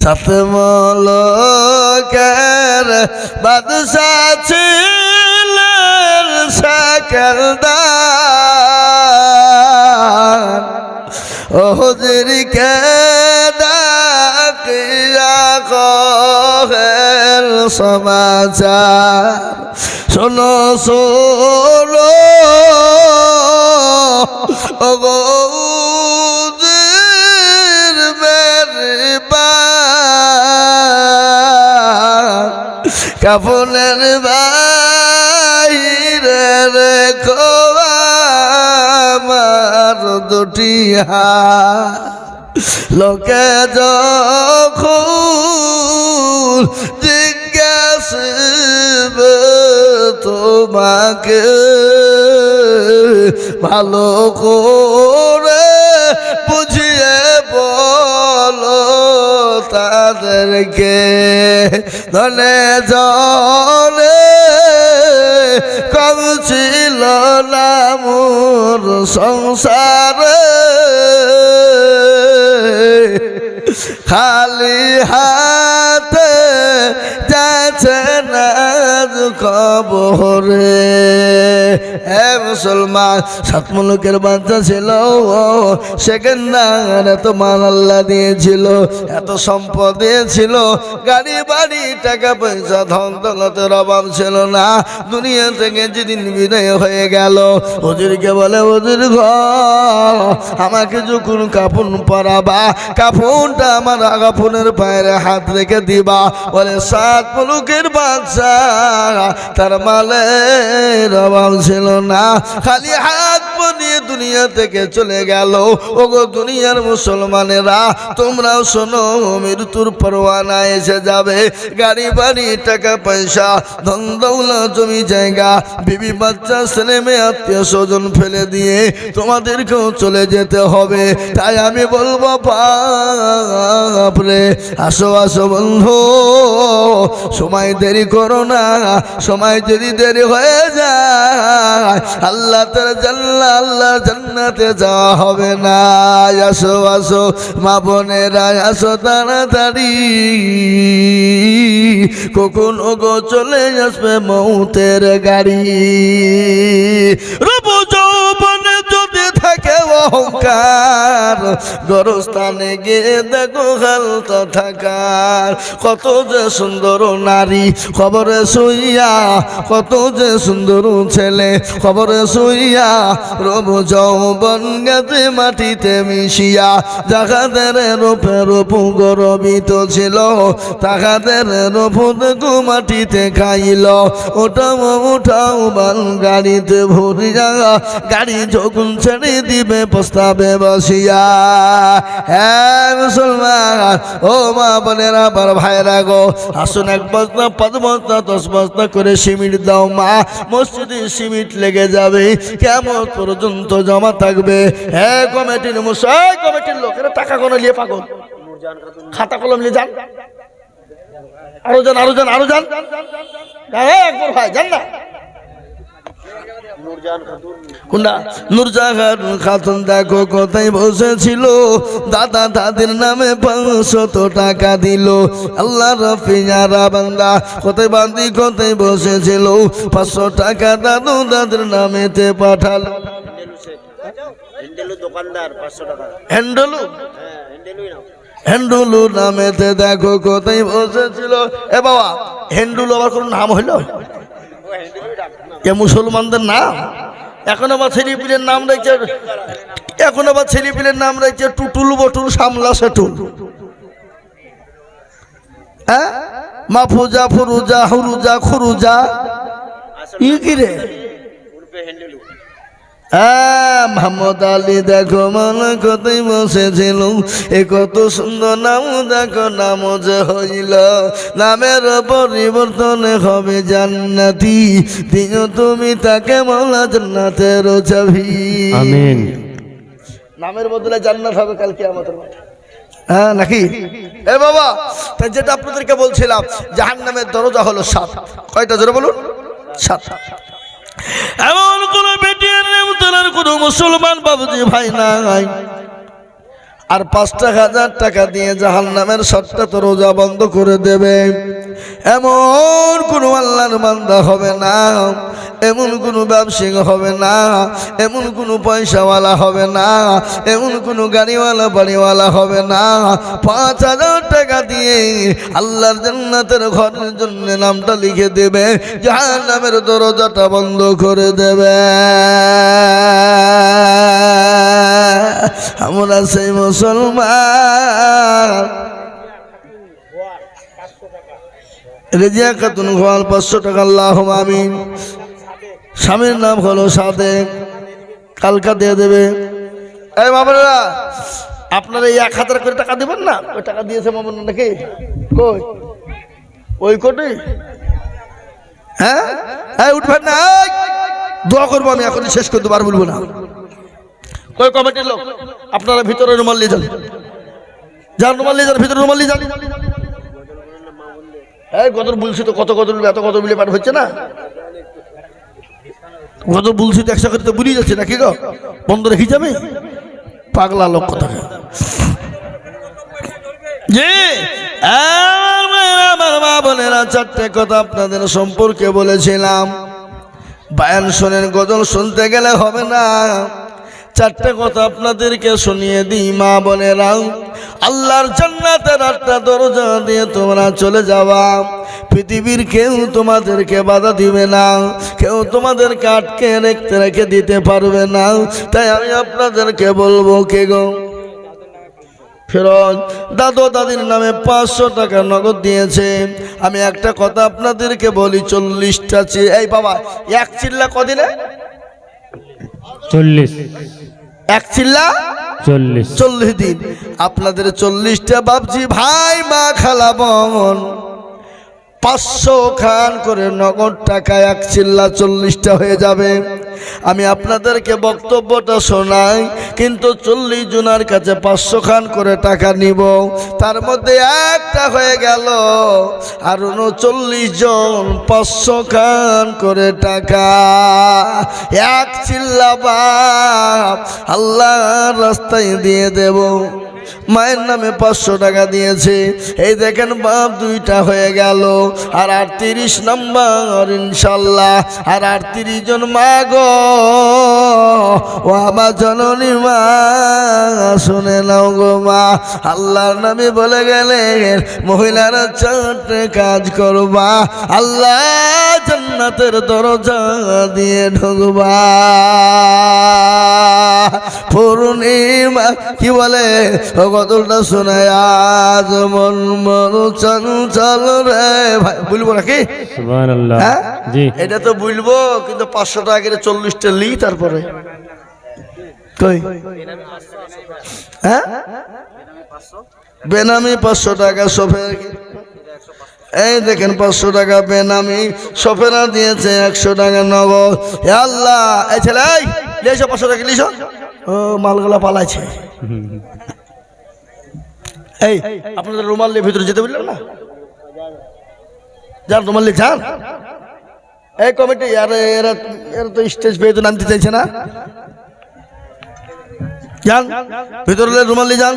সতমলকের বাদশা ছিলেন সাকেলদার। ও হুজুরকে ডাকিয়া সমাচার। শোনো শোনো ও কাপনের বাইরে রেখো দুটি লোকে যখন জিজ্ঞাসবে তোমাকে ভালো করে তাদেরকে ধনে জলে কম ছিল না মোর সংসারে। খালি হাতে যাচ্ছে না খবরে হে মুসলমান, সাত মুলুকের বাচ্চা ছিল। সেকেন্ডার এত মাল আল্লাহ দিয়েছিল, এত সম্পদ দিয়েছিল। গাড়ি, বাড়ি, টাকা পয়সা, ধন দৌলতের অভাব ছিল না। দুনিয়া থেকে যেদিন বিদায় হয়ে গেল, হুজুরকে বলে, হুজুর ঘ আমাকে যখন কাপড় পরাবা কাপড়টা আমার কাপড়ের পায়ের হাত রেখে দিবা। বলে, সাত মুলুকের বাচ্চা, তার মালের অভাব ছিল না, খালি হাত নিয়ে দুনিয়া থেকে চলে গেল। ওগো দুনিয়ার মুসলমানেরা, তোমরাও শোনো, মৃত্যুর পরোয়ানা এসে যাবে। গাড়ি, বাড়ি, টাকা, পয়সা, ধন দৌলা জমি, জায়গা, বিবি, বাচ্চা, ছেলে, মেয়ে, আত্মীয় স্বজন ফেলে দিয়ে তোমাদেরকেও চলে যেতে হবে। তাই আমি বলব বাপরে আসো আসো বন্ধু, সময় দেরি করো না, সময় যদি দেরি হয়ে যায় আল্লাহ তার জান্নাত আল্লাহ জান্নাতে যাওয়া হবে না। আসো আসো, মা বোনেরা, আসো তাড়াতাড়ি। কখন ওগো চলে আসবে মৌতের গাড়ি? রূপ অহংকার। গরস্থানে গিয়ে দেখো হালতা থাকার। কত যে সুন্দর নারী খবরে শুইয়া, কত যে সুন্দর ছেলে খবরে শুইয়া, রব যৌবন গেছে মাটিতে মিশিয়া যাহাদের রূপে রূপ গরবিত ছিল, তাহাদের রূপ দেখো মাটিতে খাইল। ওটাও উঠাও বাল গাড়িতে ভরিয়া, গাড়ি যখন ছেড়ে দিবে প্রস্তাবে বসিয়া হ্যাঁ মুসলমান, ও মা বোনেরা আবার ভাইরা গো, আসুন এক বস্তা, পাঁচ বস্তা, দশ বস্তা করে সিমিট দাও মা, মসজিদে সিমিট লেগে যাবে, কেমন পর্যন্ত জমা থাকবে? হ্যাঁ কমিটির মশাই, কমিটির লোকেরা টাকা কোনো নিয়ে পাগল। খাতা কলম নিয়ে যান। আরও যান আরও যান আরও যান। হ্যাঁ একবার ভাই, যান না। কোনটা নুরজাহান খাতুন দেখো কোথায় বসেছিল? দাদা দাদির নামে পাঁচশত টাকা দিল। আল্লাহ রফিয়ারা বান্দা কোথায় বান্দি কোথায় বসেছিল? পাঁচশো টাকা দাদু দাদির নামেতে পাঠালো। হ্যান্ডেলু দোকানদার পাঁচশো টাকা। হ্যান্ডলু হ্যাঁ হ্যান্ডেলুই হেন্ডুলু নামেতে দেখো কোথায় বসেছিল। এ বাবা হেন্ডুলু আবার কোন নাম হইল ও হ্যান্ডেলুই ডাক না এ মুসলমানদের নাম? এখন আবার ছেলেপিলের নাম রয়েছে, এখন আবার ছেলেপিলের নাম রয়েছে টুটুল বটুল সামলা সেটুল। হ্যাঁ? মাফুজা ফুরুজা হুরুজা, খুরুজা। ই কি রে উর্ফে হ্যান্ডেলু হ্যাঁ মোহাম্মদ আলী দেখো মন কতই বসেছিল। এ কত সুন্দর নাম দেখো নাম যে হইল। নামের পরিবর্তন হবে জান্নাতি। দিও তুমি তাকে মৌলা জান্নাতের চাবি। আমিন। নামের বদলে জান্নাত হবে কালকে আমাদের হ্যাঁ নাকি? এ বাবা তাই যেটা আপনাদেরকে বলছিলাম জাহান নামের দরজা হলো সাত। কয়টা? জোরে বলুন। সাত। এমন কোন বেটিয়ার কোন মুসলমান বাবুজি ভাই নাই। আর পাঁচটা হাজার টাকা দিয়ে জাহান নামের সাতটা তো রোজা বন্ধ করে দেবে। এমন কোনো আল্লাহর বান্দা হবে না, এমন কোনো ব্যবসায়ী হবে না, এমন কোনো পয়সাওয়ালা হবে না, এমন কোনো গাড়িওয়ালা বাড়িওয়ালা হবে না। পাঁচ হাজার টাকা দিয়ে আল্লাহর জান্নাতের ঘরের জন্য নামটা লিখে দেবে জাহান নামের দরজাটা বন্ধ করে দেবে। আমরা সেই মুসলমান। রেজিয়া খাতুন গোয়াল পাঁচশো টাকা আল্লাহ আমিন। স্বামীর নাম হলো সাদেক। কালকা দিয়ে দেবে। এই বাবারা আপনারা এক হাজার করে টাকা দেবেন না? ওই টাকা দিয়েছে মামুন নাকি? কই? ওই কোটি? হ্যাঁ? হ্যাঁ উঠবেন না দোয়া করব আমি, এখনই শেষ করতে পারব বলব না। কই কমিটির লোক? আপনারা ভিতরে রুমাল নিয়ে যান। যান, রুমাল নিয়ে যান, ভিতরে রুমাল নিয়ে যান। এই কত বলছি তো, কত কত এত কত মিলে পাঠ হচ্ছে না? কত বলছি তো একসাথে তো বুঝিয়ে যাচ্ছে নাকি গো? বন্ধ রেখে যাবে? পাগলা লোক কথা চারটে কথা আপনাদের সম্পর্কে বলেছিলাম। বায়ান শোনেন, গজল শুনতে গেলে হবে না। চারটে কথা আপনাদেরকে শুনিয়ে দিই, মা বোনেরা। আল্লাহর জান্নাতের আটটা দরজা দিয়ে তোমরা চলে যাওয়া। পৃথিবীর কেউ তোমাদেরকে বাধা দিবে না, কেউ তোমাদেরকে আটকে রেখতে রেখে দিতে পারবে না। তাই আমি আপনাদেরকে বলব, কে গো? ফেরত। দাদু দাদির নামে পাঁচশো টাকা নগদ দিয়েছে। আমি একটা কথা আপনাদেরকে বলি চল্লিশটা চি এই বাবা এক চিল্লা কদিনে? চল্লিশ। এক চিল্লা? চল্লিশ। চল্লিশ দিন। আপনাদের চল্লিশটা বাবজি ভাই মা খালা বোন। পাঁচশো খান করে নগদ টাকা এক চিল্লা চল্লিশটা হয়ে যাবে। আমি আপনাদেরকে বক্তব্যটা শোনাই, কিন্তু চল্লিশ জনের কাছে পাঁচশো খান করে টাকা নিব। তার মধ্যে একটা হয়ে গেল, আর উনচল্লিশ জন পাঁচশো খান করে টাকা। এক চিল্লা বাপ আল্লাহ রাস্তায় দিয়ে দেব। মায়ের নামে পাঁচশো টাকা দিয়েছে। এই দেখেন বাপ দুইটা হয়ে গেল। আর আটত্রিশ নম্বর, ইনশাল্লাহ। আর আটত্রিশ জন মা গো। ও আমার জননী মা, শুনে নাও গো মা। আল্লাহর নামে বলে গেলেন, মহিলারা চারটে কাজ করবা। আল্লাহ জান্নাতের দরজা দিয়ে ঢুকবা। পূর্ণিমা কি বলে? ও গদলটা শোনে আজ মন মন চঞ্চল রে ভাই। বলব নাকি? সুবহানাল্লাহ। হ্যাঁ? এটা তো বলব কিন্তু পাঁচশো টাকা করে চল্লিশটা লি তারপরে। কই? হ্যাঁ? বেনামি পাঁচশো টাকা সফের এই দেখেন পাঁচশো টাকা পেন আমি। সফেরা দিয়েছে একশো টাকা নগদ। হে আল্লাহ, এই ছেলে লিয়েছো পাঁচশো টাকা, লিয়েছো? ও, মালগুলা পালাইছে। এই, আপনাদের রুমাল নিয়ে ভিতরে যেতে বললেন না? যান, রুমাল নিয়ে যান। এই কমিটি, আরে, এরা এরা তো স্টেজ পেয়ে তো নামতে চাইছে না। যান। ভিতরে রুমালি যান।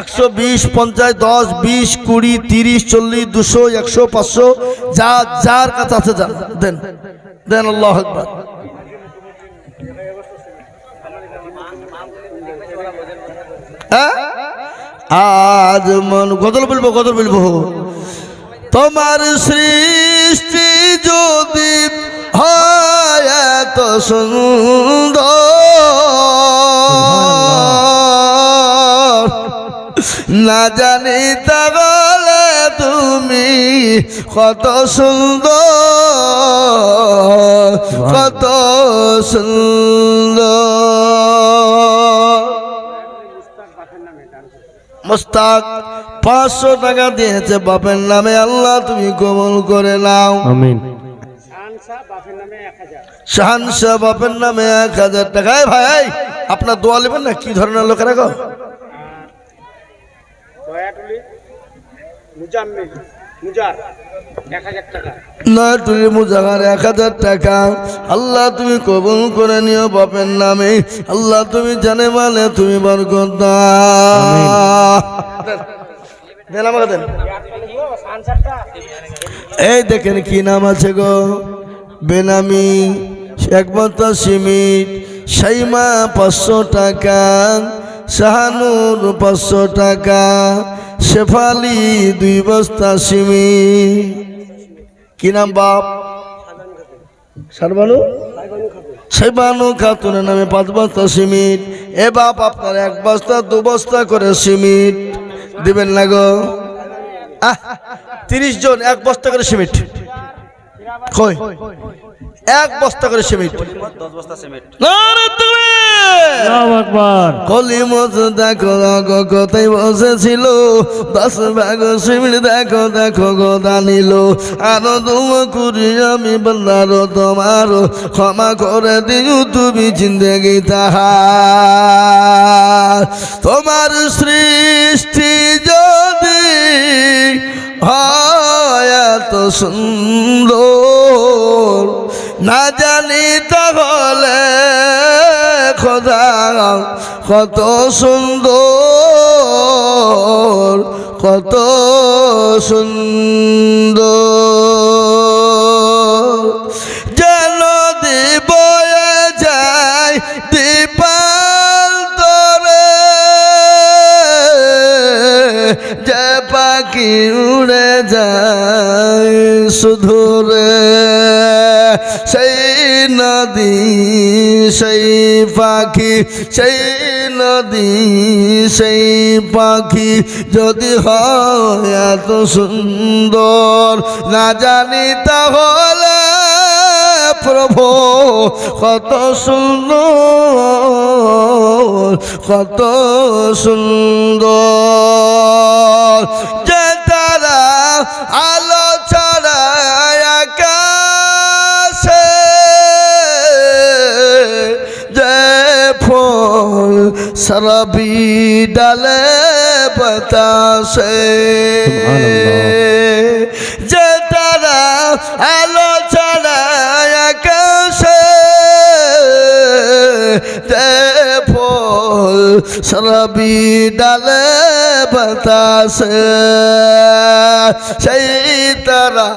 একশো বিশ, পঞ্চাশ, দশ, বিশ, কুড়ি, তিরিশ, চল্লিশ, দুশো, একশো, পাঁচশো, যা, যার কাছে আছে যান। দেন। দেন আল্লাহ আকবার। হ্যাঁ? আজ মন গদল বলব গদল বলব। তোমার সৃষ্টি যদি হয় এত সুন্দর না জানি তাহলে তুমি কত সুন্দর কত সুন্দর। মোস্তাক পাঁচশো টাকা দিয়েছে বাপের নামে আল্লাহ তুমি কবল করে নাও। আমিন। শাহানশাহ বাপের নামে এক হাজার। টাকায় ভাই আপনার দোয়া নেবেন না? কি ধরনের লোকেরা গো? এক হাজার টাকা। নয় তুলি মুজাহার এক হাজার টাকা। আল্লাহ তুমি কবুল করে নিও বাপের নামে। আল্লাহ তুমি জানে মানে তুমি বরকত দাও। দেন আমাকে দেন। এই দেখেন কি নাম আছে গো। বেনামি একমাত্র সিমিট সাইমা পাঁচশো টাকা শাহানুর পাঁচশো টাকা শেফালি দুই বস্তা সিমিট কি নাম বাপ? সারবানু? সাইবানু খাতুনের নামে পাঁচ বস্তা সিমিট। এ বাপ আপনার এক বস্তা দু বস্তা করে সিমিট। দিবেন না গো। আহ তিরিশ জন এক বস্তা করে সিমেন্ট কই? এক বস্তা করে সিমেন্ট। তুমি! কোথায় বসেছিল? দশ ভাগ সিমিট দেখো দেখো গোদা নিল। আরও দুম করি আমি বন্দার তোমার ক্ষমা করে দিও তুমি জিন্দগি তাহার। তোমার সৃষ্টি যদি হয় এত সুন্দর না জানি তাহলে খোদা কত সুন্দর কত সুন্দর। যেন দিবয়ে যায় দীপাল তরে যে পাখি উড়ে যায় শুধুরে সেই নদী, সেই পাখি, সেই নদী, সেই পাখি যদি হয় এত সুন্দর। না জানি তাহলে প্রভু কত সুন্দর কত সুন্দর। যে তারা আলো সরবি ডালে বাতাসে। যে তারা আলো ছড়ায় আকাশে ফুল সরবি ডালে বাতাসে। সেই তারা